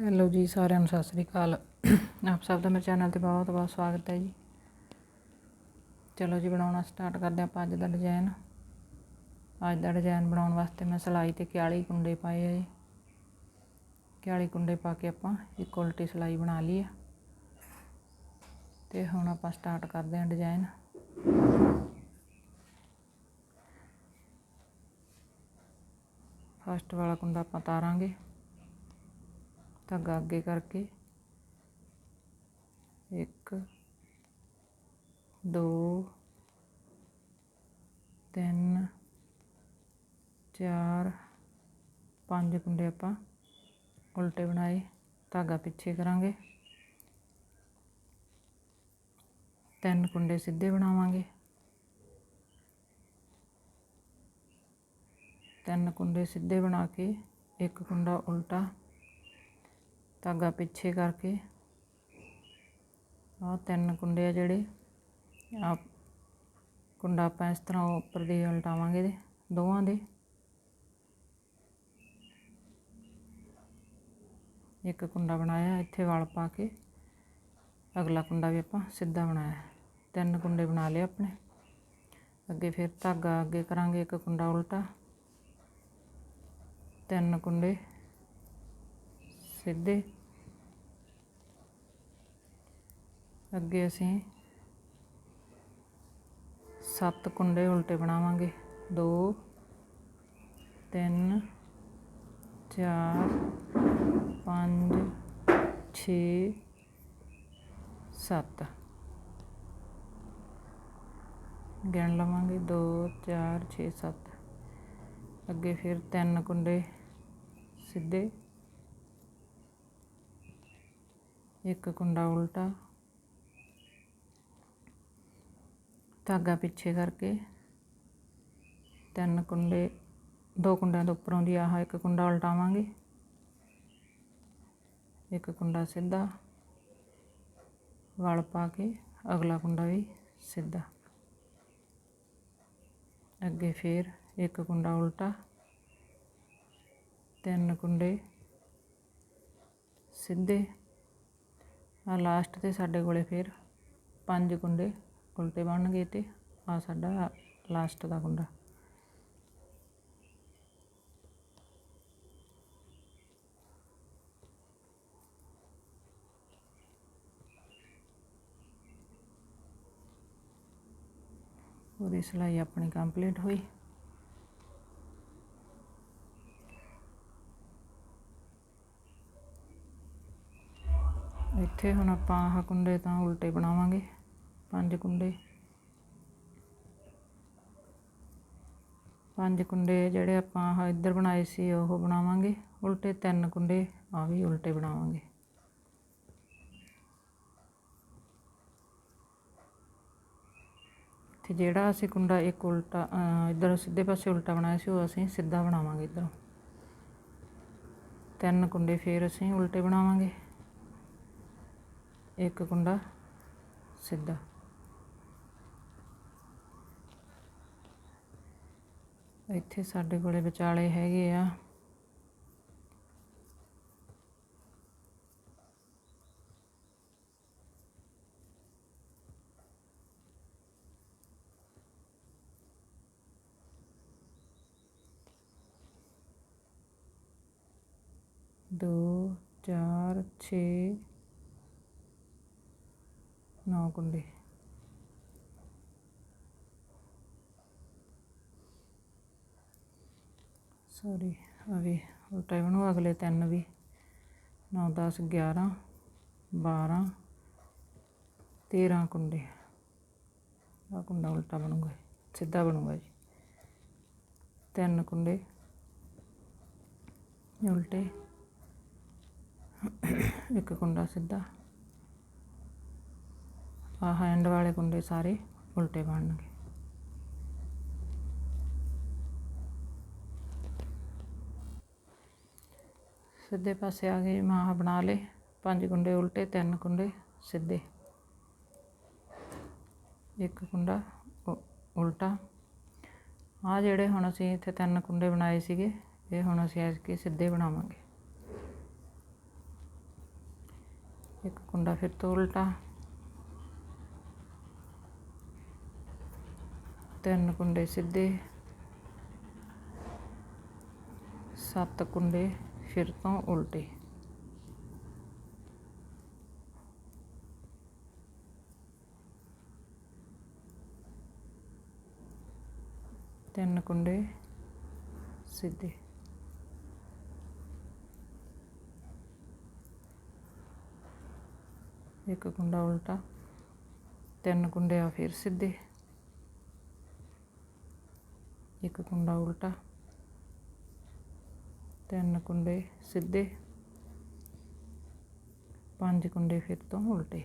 Hello ਜੀ, ਸਾਰਿਆਂ ਨੂੰ ਸਤਿ ਸ੍ਰੀ ਅਕਾਲ। ਆਪ ਸਭ ਦਾ ਮੇਰੇ ਚੈਨਲ ਤੇ ਬਹੁਤ ਬਹੁਤ ਸਵਾਗਤ ਹੈ ਜੀ। ਚਲੋ ਜੀ, ਬਣਾਉਣਾ ਸਟਾਰਟ ਕਰਦੇ ਆਪਾਂ ਅੱਜ ਦਾ ਡਿਜ਼ਾਈਨ ਅੱਜ ਦਾ ਡਿਜ਼ਾਈਨ ਬਣਾਉਣ ਵਾਸਤੇ ਮੈਂ ਸਿਲਾਈ ਤੇ 41 ਕੁੰਡੇ ਪਾਏ ਆ ਜੀ। 41 ਕੁੰਡੇ ਪਾ ਕੇ ਆਪਾਂ ਇੱਕ ਉਲਟੀ ਸਿਲਾਈ ਬਣਾ ਲਈ ਆ। ਤੇ ਹੁਣ ਆਪਾਂ ਸਟਾਰਟ ਕਰਦੇ ਹਾਂ ਡਿਜ਼ਾਈਨ ਫਸਟ ਵਾਲਾ ਕੁੰਡਾ ਆਪਾਂ ਤਾਰਾਂਗੇ। ਧਾਗਾ ਅੱਗੇ ਕਰਕੇ। ਇੱਕ, ਦੋ, ਤਿੰਨ, ਚਾਰ, ਪੰਜ ਕੁੰਡੇ ਆਪਾਂ ਉਲਟੇ ਬਣਾਏ, ਧਾਗਾ ਪਿੱਛੇ ਕਰਾਂਗੇ। ਤਿੰਨ ਕੁੰਡੇ ਸਿੱਧੇ ਬਣਾਵਾਂਗੇ। ਤਿੰਨ ਕੁੰਡੇ ਸਿੱਧੇ ਬਣਾ ਕੇ ਇੱਕ ਕੁੰਡਾ ਉਲਟਾ ਧਾਗਾ ਪਿੱਛੇ ਕਰਕੇ। ਆਹ ਤਿੰਨ ਕੁੰਡੇ ਆ ਜਿਹੜੇ। ਆ ਕੁੰਡਾ ਆਪਾਂ ਇਸ ਤਰ੍ਹਾਂ ਉੱਪਰ ਦੀ ਉਲਟਾਵਾਂਗੇ ਦੇ ਦੋਵਾਂ ਦੇ। ਇੱਕ ਕੁੰਡਾ ਬਣਾਇਆ, ਇੱਥੇ ਵਲ ਪਾ ਕੇ। ਅਗਲਾ ਕੁੰਡਾ ਵੀ ਆਪਾਂ ਸਿੱਧਾ ਬਣਾਇਆ। ਤਿੰਨ ਕੁੰਡੇ ਬਣਾ ਲਏ ਆਪਣੇ। ਅੱਗੇ ਫਿਰ ਧਾਗਾ ਅੱਗੇ ਕਰਾਂਗੇ, ਇੱਕ ਕੁੰਡਾ ਉਲਟਾ। ਤਿੰਨ ਕੁੰਡੇ ਸਿੱਧੇ। ਅੱਗੇ ਅਸੀਂ ਸੱਤ ਕੁੰਡੇ ਉਲਟੇ ਬਣਾਵਾਂਗੇ। 2 3 4 5 6 7 ਗਿਣ ਲਵਾਂਗੇ। 2 4 6 7 ਅੱਗੇ ਫਿਰ ਤਿੰਨ ਕੁੰਡੇ ਸਿੱਧੇ। ਇੱਕ ਕੁੰਡਾ ਉਲਟਾ। ਧਾਗਾ ਪਿੱਛੇ ਕਰਕੇ। ਤਿੰਨ ਕੁੰਡੇ, ਦੋ ਕੁੰਡਿਆਂ ਦੇ ਉੱਪਰੋਂ ਦੀ ਆਹ ਇੱਕ ਕੁੰਡਾ ਉਲਟਾਵਾਂਗੇ। ਇੱਕ ਕੁੰਡਾ ਸਿੱਧਾ ਵਲ ਪਾ ਕੇ ਅਗਲਾ ਕੁੰਡਾ ਵੀ ਸਿੱਧਾ। ਅੱਗੇ ਫਿਰ ਇੱਕ ਕੁੰਡਾ ਉਲਟਾ, ਤਿੰਨ ਕੁੰਡੇ ਸਿੱਧੇ। ਆ ਲਾਸਟ ਤੇ ਸਾਡੇ ਕੋਲੇ ਫਿਰ ਪੰਜ ਕੁੰਡੇ ਉਲਟੇ ਬਣਨਗੇ ਤੇ ਆ ਸਾਡਾ ਲਾਸਟ ਦਾ ਕੁੰਡਾ। ਉਹਦੀ ਸਿਲਾਈ ਆਪਣੀ ਕੰਪਲੀਟ ਹੋਈ। ਇੱਥੇ ਹੁਣ ਆਪਾਂ ਆਹ ਕੁੰਡੇ ਤਾਂ ਉਲਟੇ ਬਣਾਵਾਂਗੇ। ਪੰਜ ਕੁੰਡੇ। ਪੰਜ ਕੁੰਡੇ ਜਿਹੜੇ ਆਪਾਂ ਆਹ ਇੱਧਰ ਬਣਾਏ ਸੀ, ਉਹ ਬਣਾਵਾਂਗੇ। ਉਲਟੇ ਤਿੰਨ ਕੁੰਡੇ ਆ ਵੀ ਉਲਟੇ ਬਣਾਵਾਂਗੇ। ਤੇ ਜਿਹੜਾ ਅਸੀਂ ਕੁੰਡਾ ਇੱਕ ਉਲਟਾ ਇੱਧਰ ਸਿੱਧੇ ਪਾਸੇ ਉਲਟਾ ਬਣਾਇਆ ਸੀ, ਉਹ ਅਸੀਂ ਸਿੱਧਾ ਬਣਾਵਾਂਗੇ ਇੱਧਰੋਂ। ਤਿੰਨ ਕੁੰਡੇ ਫੇਰ ਅਸੀਂ ਉਲਟੇ ਬਣਾਵਾਂਗੇ। ਇੱਕ ਕੁੰਡਾ ਸਿੱਧਾ। ਇੱਥੇ ਸਾਡੇ ਕੋਲੇ ਵਿਚਾਲੇ ਹੈਗੇ ਆ। ਦੋ ਚਾਰ ਛੇ ਨੌ ਕੁੰਡੇ। ਸੌਰੀ ਆ ਵੀ ਉਲਟਾ ਬਣੂ ਅਗਲੇ ਤਿੰਨ ਵੀ। 9 10 11 12 13 ਕੁੰਡੇ। ਆ ਕੁੰਡਾ ਉਲਟਾ ਬਣੂਗਾ ਸਿੱਧਾ ਬਣੂਗਾ ਜੀ। ਤਿੰਨ ਕੁੰਡੇ। ਉਲਟੇ। ਇੱਕ ਕੁੰਡਾ ਸਿੱਧਾ। ਆਹ ਐਂਡ ਵਾਲੇ ਕੁੰਡੇ ਸਾਰੇ ਉਲਟੇ ਬਣਨਗੇ। ਸਿੱਧੇ ਪਾਸੇ ਆ ਗਏ ਮਾਹ ਬਣਾ ਲੇ ਪੰਜ ਕੁੰਡੇ ਉਲਟੇ, ਤਿੰਨ ਕੁੰਡੇ ਸਿੱਧੇ। ਇੱਕ ਕੁੰਡਾ ਉਲਟਾ। ਆ ਜਿਹੜੇ ਹੁਣ ਅਸੀਂ ਇੱਥੇ ਤਿੰਨ ਕੁੰਡੇ ਬਣਾਏ ਸੀਗੇ, ਇਹ ਹੁਣ ਅਸੀਂ ਐਸ ਕੇ ਸਿੱਧੇ ਬਣਾਵਾਂਗੇ। ਇੱਕ ਕੁੰਡਾ ਫਿਰ ਤੋਂ ਉਲਟਾ। ਤਿੰਨ ਕੁੰਡੇ ਸਿੱਧੇ। ਸੱਤ ਕੁੰਡੇ। ਫਿਰ ਤੋਂ ਉਲਟੇ। ਤਿੰਨ ਕੁੰਡੇ ਸਿੱਧੇ। ਇੱਕ ਕੁੰਡਾ ਉਲਟਾ, ਤਿੰਨ ਕੁੰਡੇ ਆ ਫਿਰ ਸਿੱਧੇ। ਇੱਕ ਕੁੰਡਾ ਉਲਟਾ ਤਿੰਨ ਕੁੰਡੇ ਸਿੱਧੇ, ਪੰਜ ਕੁੰਡੇ ਫਿਰ ਤੋਂ ਉਲਟੇ।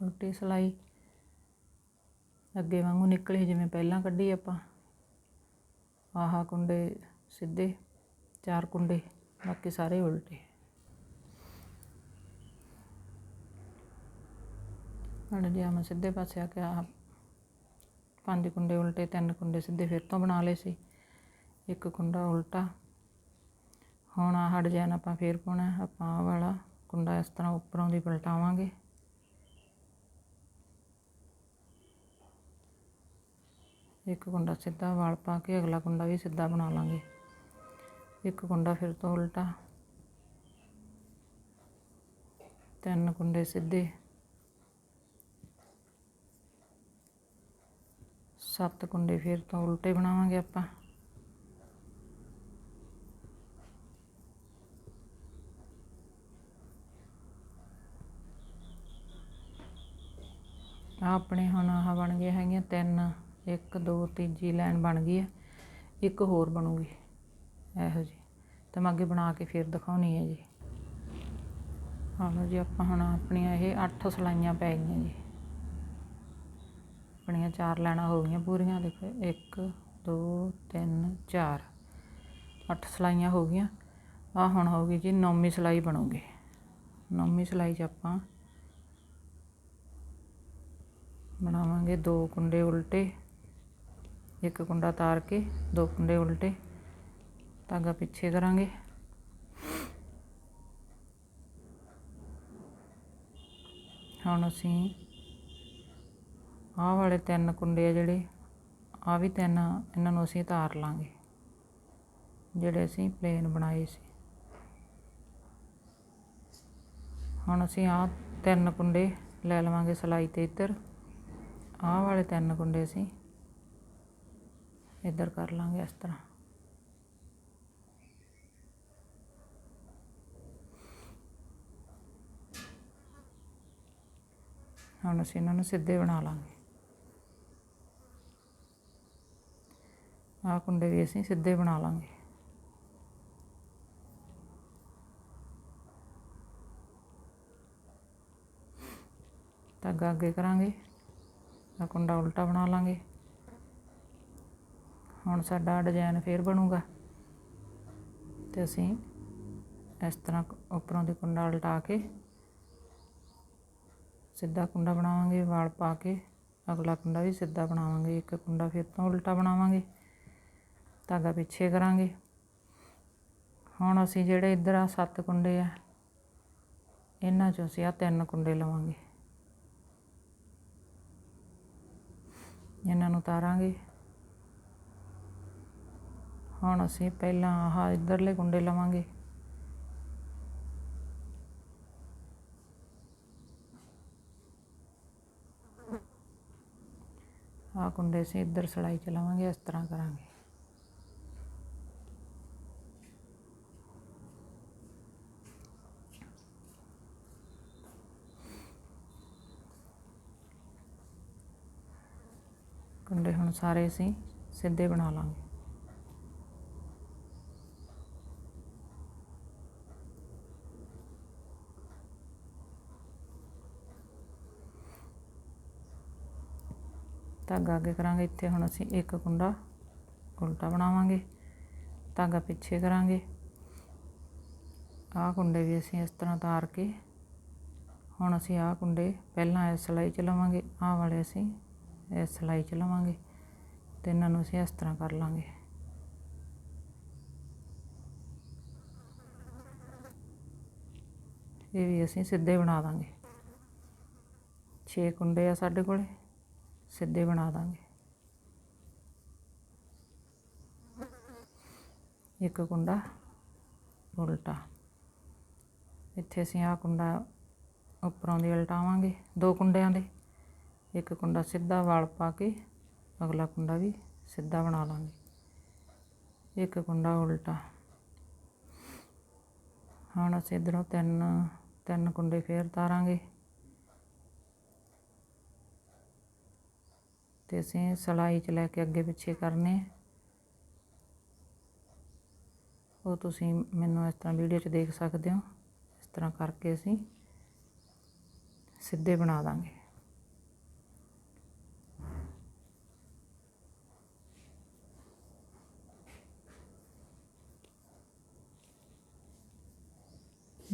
ਉਲਟੀ ਸਲਾਈ ਅੱਗੇ ਵਾਂਗੂ ਨਿਕਲੇ ਜਿਵੇਂ ਪਹਿਲਾਂ ਕੱਢੀ ਆਪਾਂ। ਆਹਾ ਕੁੰਡੇ ਸਿੱਧੇ, ਚਾਰ ਕੁੰਡੇ, ਬਾਕੀ ਸਾਰੇ ਉਲਟੇ। ਹੁਣ ਜੇ ਮੈਂ ਸਿੱਧੇ ਪਾਸੇ ਆ ਕੇ ਆਹ ਪੰਜ ਕੁੰਡੇ ਉਲਟੇ, ਤਿੰਨ ਕੁੰਡੇ ਸਿੱਧੇ ਫਿਰ ਤੋਂ ਬਣਾ ਲਏ ਸੀ। ਇੱਕ ਕੁੰਡਾ ਉਲਟਾ। ਹੁਣ ਆਹ ਡਿਜ਼ਾਈਨ ਆਪਾਂ ਫੇਰ ਪਾਉਣਾ, ਆਪਾਂ ਆਹ ਵਾਲਾ ਕੁੰਡਾ ਇਸ ਤਰ੍ਹਾਂ ਉੱਪਰੋਂ ਦੀ ਪਲਟਾਵਾਂਗੇ। ਇੱਕ ਕੁੰਡਾ ਸਿੱਧਾ ਵਾਲ ਪਾ ਕੇ ਅਗਲਾ ਕੁੰਡਾ ਵੀ ਸਿੱਧਾ ਬਣਾ ਲਾਂਗੇ। ਇੱਕ ਕੁੰਡਾ ਫਿਰ ਤੋਂ ਉਲਟਾ। ਤਿੰਨ ਕੁੰਡੇ ਸਿੱਧੇ। ਸੱਤ ਕੁੰਡੇ ਫਿਰ ਤੋਂ ਉਲਟੇ ਬਣਾਵਾਂਗੇ ਆਪਾਂ। ਆਹ ਆਪਣੇ ਹੁਣ ਆਹ ਬਣ ਗਏ ਹੈਗੀਆਂ ਤਿੰਨ। ਇੱਕ, ਦੋ, ਤੀਜੀ ਲਾਈਨ ਬਣ ਗਈ ਹੈ। ਇੱਕ ਹੋਰ ਬਣੂਗੀ। ਇਹੋ ਜੀ ਤਾਂ ਮੈਂ ਅੱਗੇ ਬਣਾ ਕੇ ਫਿਰ ਦਿਖਾਉਣੀ ਹੈ ਜੀ। ਹਾਂ ਜੀ, ਆਪਾਂ ਹੁਣ ਆਪਣੀਆਂ ਇਹ 8 ਸਲਾਈਆਂ ਪੈ ਗਈਆਂ ਜੀ। ਆਪਣੀਆਂ ਚਾਰ ਲਾਈਨਾਂ ਹੋ ਗਈਆਂ ਪੂਰੀਆਂ। ਦੇਖੋ 1 2 3 4 8 ਸਲਾਈਆਂ ਹੋ ਗਈਆਂ। ਆ ਹੁਣ ਹੋਊਗੀ ਜੀ, ਨੌਵੀਂ ਸਲਾਈ ਬਣੂਗੀ। ਨੌਵੀਂ ਸਲਾਈ 'ਚ ਆਪਾਂ ਬਣਾਵਾਂਗੇ ਦੋ ਕੁੰਡੇ ਉਲਟੇ। ਇੱਕ ਕੁੰਡਾ ਤਾਰ ਕੇ, ਦੋ ਕੁੰਡੇ ਉਲਟੇ, ਧਾਗਾ ਪਿੱਛੇ ਕਰਾਂਗੇ। ਹੁਣ ਅਸੀਂ ਆਹ ਵਾਲੇ ਤਿੰਨ ਕੁੰਡੇ ਆ ਜਿਹੜੇ ਆ ਵੀ ਤਿੰਨ ਇਹਨਾਂ ਨੂੰ ਅਸੀਂ ਤਾਰ ਲਾਂਗੇ, ਜਿਹੜੇ ਅਸੀਂ ਪਲੇਨ ਬਣਾਏ ਸੀ। ਹੁਣ ਅਸੀਂ ਆਹ ਤਿੰਨ ਕੁੰਡੇ ਲੈ ਲਵਾਂਗੇ ਸਲਾਈ ਤੇ ਇੱਧਰ। ਆਹ ਵਾਲੇ ਤਿੰਨ ਕੁੰਡੇ ਅਸੀਂ ਇੱਧਰ ਕਰ ਲਾਂਗੇ ਇਸ ਤਰ੍ਹਾਂ। ਹੁਣ ਅਸੀਂ ਇਹਨਾਂ ਨੂੰ ਸਿੱਧੇ ਬਣਾ ਲਾਂਗੇ। ਆਹ ਕੁੰਡੇ ਵੀ ਅਸੀਂ ਸਿੱਧੇ ਬਣਾ ਲਾਂਗੇ। ਧਾਗਾ ਅੱਗੇ ਕਰਾਂਗੇ। ਆ ਕੁੰਡਾ ਉਲਟਾ ਬਣਾ ਲਾਂਗੇ। ਹੁਣ ਸਾਡਾ ਡਿਜ਼ਾਈਨ ਫੇਰ ਬਣੂਗਾ। ਤੇ ਅਸੀਂ ਇਸ ਤਰ੍ਹਾਂ ਉੱਪਰੋਂ ਦੀ ਕੁੰਡਾ ਉਲਟਾ ਕੇ ਸਿੱਧਾ ਕੁੰਡਾ ਬਣਾਵਾਂਗੇ, ਵਾਲ ਪਾ ਕੇ। ਅਗਲਾ ਕੁੰਡਾ ਵੀ ਸਿੱਧਾ ਬਣਾਵਾਂਗੇ, ਇੱਕ ਕੁੰਡਾ ਫਿਰ ਤੋਂ ਉਲਟਾ ਬਣਾਵਾਂਗੇ। ਧਾਗਾ ਪਿੱਛੇ ਕਰਾਂਗੇ। ਹੁਣ ਅਸੀਂ ਜਿਹੜੇ ਇੱਧਰ ਆ ਸੱਤ ਕੁੰਡੇ ਆ, ਇਹਨਾਂ ਚੋਂ ਅਸੀਂ ਆ ਤਿੰਨ ਕੁੰਡੇ ਲਵਾਂਗੇ। ਇਹਨਾਂ ਨੂੰ ਤਾਰਾਂਗੇ। ਹੁਣ ਅਸੀਂ ਪਹਿਲਾਂ ਆਹ ਇਧਰਲੇ ਕੁੰਡੇ ਲਵਾਂਗੇ। ਆਹ ਕੁੰਡੇ ਅਸੀਂ ਇੱਧਰ ਸਲਾਈ ਚਲਾਵਾਂਗੇ ਇਸ ਤਰ੍ਹਾਂ ਕਰਾਂਗੇ। ਕੁੰਡੇ ਹੁਣ ਸਾਰੇ ਅਸੀਂ ਸਿੱਧੇ ਬਣਾ ਲਾਂਗੇ। ਧਾਗਾ ਅੱਗੇ ਕਰਾਂਗੇ, ਇੱਥੇ ਹੁਣ ਅਸੀਂ ਇੱਕ ਕੁੰਡਾ ਉਲਟਾ ਬਣਾਵਾਂਗੇ, ਧਾਗਾ ਪਿੱਛੇ ਕਰਾਂਗੇ। ਆਹ ਕੁੰਡੇ ਵੀ ਅਸੀਂ ਇਸ ਤਰ੍ਹਾਂ ਤਾਰ ਕੇ, ਹੁਣ ਅਸੀਂ ਆਹ ਕੁੰਡੇ ਪਹਿਲਾਂ ਇਸ ਸਿਲਾਈ 'ਚ ਲਵਾਂਗੇ, ਆਹ ਵਾਲੇ ਅਸੀਂ ਇਸ ਸਿਲਾਈ 'ਚ ਲਵਾਂਗੇ ਤੇ ਇਹਨਾਂ ਨੂੰ ਅਸੀਂ ਇਸ ਤਰ੍ਹਾਂ ਕਰ ਲਾਂਗੇ। ਇਹ ਵੀ ਅਸੀਂ ਸਿੱਧੇ ਬਣਾ ਦਾਂਗੇ। 6 ਕੁੰਡੇ ਆ ਸਾਡੇ ਕੋਲੇ। ਸਿੱਧੇ ਬਣਾ ਦਾਂਗੇ। ਇੱਕ ਕੁੰਡਾ ਉਲਟਾ। ਇੱਥੇ ਅਸੀਂ ਆਹ ਕੁੰਡਾ ਉੱਪਰੋਂ ਦੀ ਉਲਟਾਵਾਂਗੇ, ਦੋ ਕੁੰਡਿਆਂ ਦੇ। ਇੱਕ ਕੁੰਡਾ ਸਿੱਧਾ ਵਾਲ ਪਾ ਕੇ, ਅਗਲਾ ਕੁੰਡਾ ਵੀ ਸਿੱਧਾ ਬਣਾ ਲਾਂਗੇ। ਇੱਕ ਕੁੰਡਾ ਉਲਟਾ। ਹੁਣ ਅਸੀਂ ਇਧਰੋਂ ਤਿੰਨ ਤਿੰਨ ਕੁੰਡੇ ਫੇਰ ਤਾਰਾਂਗੇ। ਤੇ ਅਸੀਂ ਸਲਾਈ ਚ ਲੈ ਕੇ ਅੱਗੇ ਪਿੱਛੇ ਕਰਨੇ ਉਹ ਤੁਸੀਂ ਮੈਨੂੰ ਇਸ ਤਰ੍ਹਾਂ ਵੀਡੀਓ 'ਚ ਦੇਖ ਸਕਦੇ ਹੋ। ਇਸ ਤਰ੍ਹਾਂ ਕਰਕੇ ਅਸੀਂ ਸਿੱਧੇ ਬਣਾ ਦਾਂਗੇ।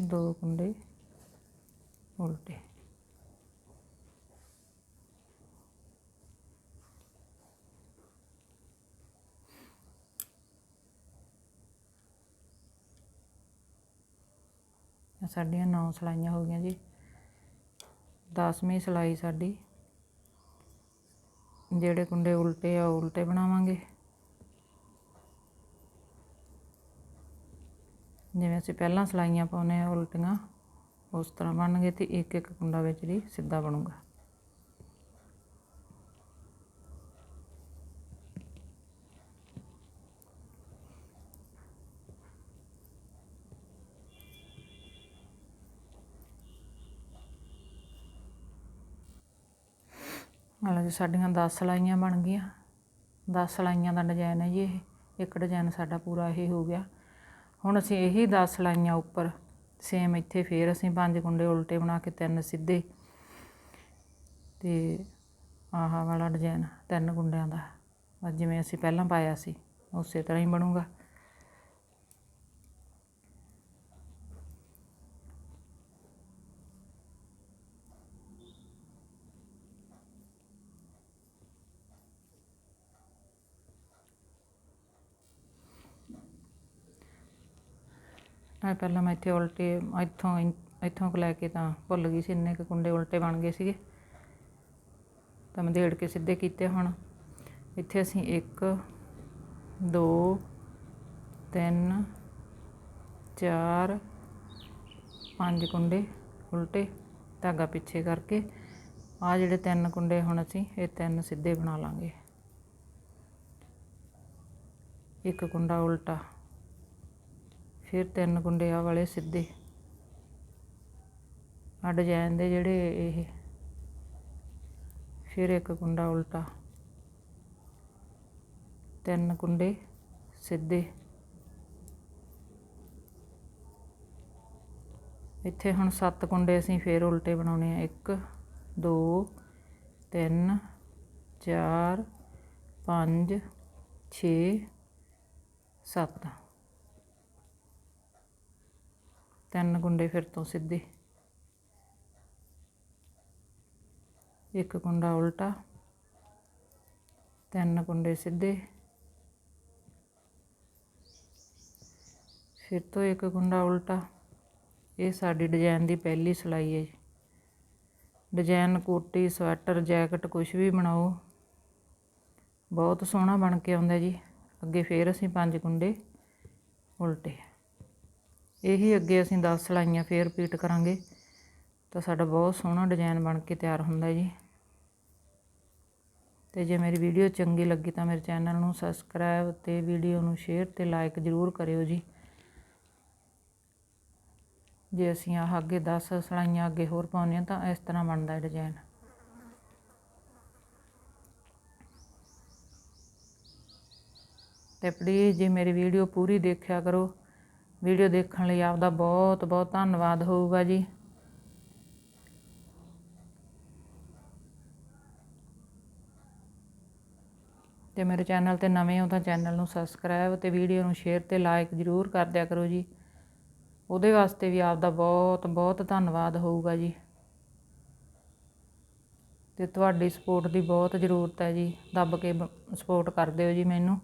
ਦੋ ਕੁੰਡੇ ਉਲਟੇ। ਸਾਡੀਆਂ 9 ਸਲਾਈਆਂ ਹੋ ਗਈਆਂ ਜੀ। 10ਵੀਂ ਸਲਾਈ ਸਾਡੀ। ਜਿਹੜੇ ਕੁੰਡੇ ਉਲਟੇ ਆ ਉਹ ਉਲਟੇ ਬਣਾਵਾਂਗੇ। ਜਿਵੇਂ ਅਸੀਂ ਪਹਿਲਾਂ ਸਲਾਈਆਂ ਪਾਉਨੇ ਆ ਉਲਟੀਆਂ, ਉਸ ਤਰ੍ਹਾਂ ਬਣਨਗੇ ਤੇ ਇੱਕ ਇੱਕ ਕੁੰਡਾ ਵਿੱਚ ਦੀ ਸਿੱਧਾ ਬਣੂਗਾ। ਹਾਲਾਂਕਿ ਸਾਡੀਆਂ 10 ਸਲਾਈਆਂ ਬਣ ਗਈਆਂ 10 ਸਲਾਈਆਂ ਦਾ ਡਿਜ਼ਾਈਨ ਹੈ ਜੀ ਇਹ, ਇੱਕ ਡਿਜ਼ਾਈਨ ਸਾਡਾ ਪੂਰਾ ਇਹ ਹੋ ਗਿਆ। ਹੁਣ ਅਸੀਂ ਇਹੀ 10 ਸਲਾਈਆਂ ਉੱਪਰ ਸੇਮ ਇੱਥੇ ਫੇਰ ਅਸੀਂ ਪੰਜ ਗੁੰਡੇ ਉਲਟੇ ਬਣਾ ਕੇ ਤਿੰਨ ਸਿੱਧੇ। ਤੇ ਆਹ ਵਾਲਾ ਡਿਜ਼ਾਈਨ ਤਿੰਨ ਗੁੰਡਿਆਂ ਦਾ ਜਿਵੇਂ ਅਸੀਂ ਪਹਿਲਾਂ ਪਾਇਆ ਸੀ, ਉਸੇ ਤਰ੍ਹਾਂ ਹੀ ਬਣੂਗਾ। ਆ ਪਹਿਲਾਂ ਮੈਂ ਇੱਥੇ ਉਲਟੇ, ਇੱਥੋਂ ਇੱਥੋਂ ਕੁ ਲੈ ਕੇ ਤਾਂ ਭੁੱਲ ਗਈ ਸੀ, ਇੰਨੇ ਕੁ ਕੁੰਡੇ ਉਲਟੇ ਬਣ ਗਏ ਸੀਗੇ। ਤਾਂ ਮੈਂ ਕੇ ਸਿੱਧੇ ਕੀਤੇ ਹੁਣ। ਇੱਥੇ ਅਸੀਂ 1 2 3 4 5 ਕੁੰਡੇ ਉਲਟੇ ਧਾਗਾ ਪਿੱਛੇ ਕਰਕੇ। ਆ ਜਿਹੜੇ ਤਿੰਨ ਕੁੰਡੇ ਹੁਣ ਅਸੀਂ, ਇਹ ਤਿੰਨ ਸਿੱਧੇ ਬਣਾ ਲਾਂਗੇ। ਇੱਕ ਕੁੰਡਾ ਉਲਟਾ। ਫਿਰ ਤਿੰਨ ਕੁੰਡੇ ਆ ਵਾਲੇ ਸਿੱਧੇ। ਆ ਡਿਜ਼ਾਈਨ ਦੇ ਜਿਹੜੇ ਇਹ। ਫਿਰ ਇੱਕ ਕੁੰਡਾ ਉਲਟਾ। ਤਿੰਨ ਕੁੰਡੇ ਸਿੱਧੇ। ਇੱਥੇ ਹੁਣ ਸੱਤ ਕੁੰਡੇ ਅਸੀਂ ਫੇਰ ਉਲਟੇ ਬਣਾਉਣੇ ਆ। 1 2 3 4 5 6 7 ਤਿੰਨ ਕੁੰਡੇ ਫਿਰ ਤੋਂ ਸਿੱਧੇ। ਇੱਕ ਕੁੰਡਾ ਉਲਟਾ, ਤਿੰਨ ਕੁੰਡੇ ਸਿੱਧੇ। ਫਿਰ ਤੋਂ ਇੱਕ ਕੁੰਡਾ ਉਲਟਾ। ਇਹ ਸਾਡੀ ਡਿਜ਼ਾਈਨ ਦੀ ਪਹਿਲੀ ਸਿਲਾਈ ਹੈ ਡਿਜ਼ਾਈਨ ਕੋਟੀ, ਸਵੈਟਰ, ਜੈਕਟ ਕੁਝ ਵੀ ਬਣਾਓ। ਬਹੁਤ ਸੋਹਣਾ ਬਣ ਕੇ ਆਉਂਦਾ ਜੀ। ਅੱਗੇ ਫੇਰ ਅਸੀਂ ਪੰਜ ਕੁੰਡੇ ਉਲਟੇ। ਇਹੀ ਅੱਗੇ ਅਸੀਂ 10 ਸਲਾਈਆਂ ਫੇਰ ਰਿਪੀਟ ਕਰਾਂਗੇ। ਤਾਂ ਸਾਡਾ ਬਹੁਤ ਸੋਹਣਾ ਡਿਜ਼ਾਈਨ ਬਣ ਕੇ ਤਿਆਰ ਹੁੰਦਾ ਜੀ। ਤੇ ਜੇ ਮੇਰੀ ਵੀਡੀਓ ਚੰਗੀ ਲੱਗੀ ਤਾਂ ਮੇਰੇ ਚੈਨਲ ਨੂੰ ਸਬਸਕ੍ਰਾਈਬ ਤੇ ਵੀਡੀਓ ਨੂੰ ਸ਼ੇਅਰ ਤੇ ਲਾਈਕ ਜ਼ਰੂਰ ਕਰਿਓ ਜੀ। ਜੇ ਅਸੀਂ ਆਹ ਅੱਗੇ 10 ਸਲਾਈਆਂ ਅੱਗੇ ਹੋਰ ਪਾਉਂਦੇ ਹਾਂ ਤਾਂ ਇਸ ਤਰ੍ਹਾਂ ਬਣਦਾ ਡਿਜ਼ਾਈਨ ਤੇ ਪਲੀਜ਼ ਜੇ ਮੇਰੀ ਵੀਡੀਓ ਪੂਰੀ ਦੇਖਿਆ ਕਰੋ ਵੀਡੀਓ ਦੇਖਣ ਲਈ ਆਪਦਾ ਬਹੁਤ ਬਹੁਤ ਧੰਨਵਾਦ ਹੋਊਗਾ ਜੀ। ਤੇ ਮੇਰੇ ਚੈਨਲ ਤੇ ਨਵੇਂ ਹੋ ਤਾਂ ਚੈਨਲ ਨੂੰ ਸਬਸਕ੍ਰਾਈਬ ਤੇ ਵੀਡੀਓ ਨੂੰ ਸ਼ੇਅਰ ਤੇ ਲਾਈਕ ਜ਼ਰੂਰ ਕਰ ਦਿਆ ਕਰੋ ਜੀ। ਉਹਦੇ ਵਾਸਤੇ ਵੀ ਆਪਦਾ ਬਹੁਤ ਬਹੁਤ ਧੰਨਵਾਦ ਹੋਊਗਾ ਜੀ। ਤੇ ਤੁਹਾਡੀ ਸਪੋਰਟ ਦੀ ਬਹੁਤ ਜ਼ਰੂਰਤ ਹੈ ਜੀ। ਦੱਬ ਕੇ ਸਪੋਰਟ ਕਰ ਦਿਓ ਜੀ ਮੈਨੂੰ।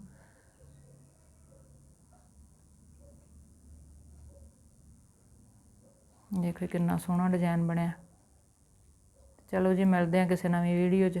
ਦੇਖੋ ਕਿੰਨਾ ਸੋਹਣਾ ਡਿਜ਼ਾਈਨ ਬਣਿਆ। ਚਲੋ ਜੀ ਮਿਲਦੇ ਹਾਂ ਕਿਸੇ ਨਵੀਂ ਵੀਡੀਓ 'ਚ।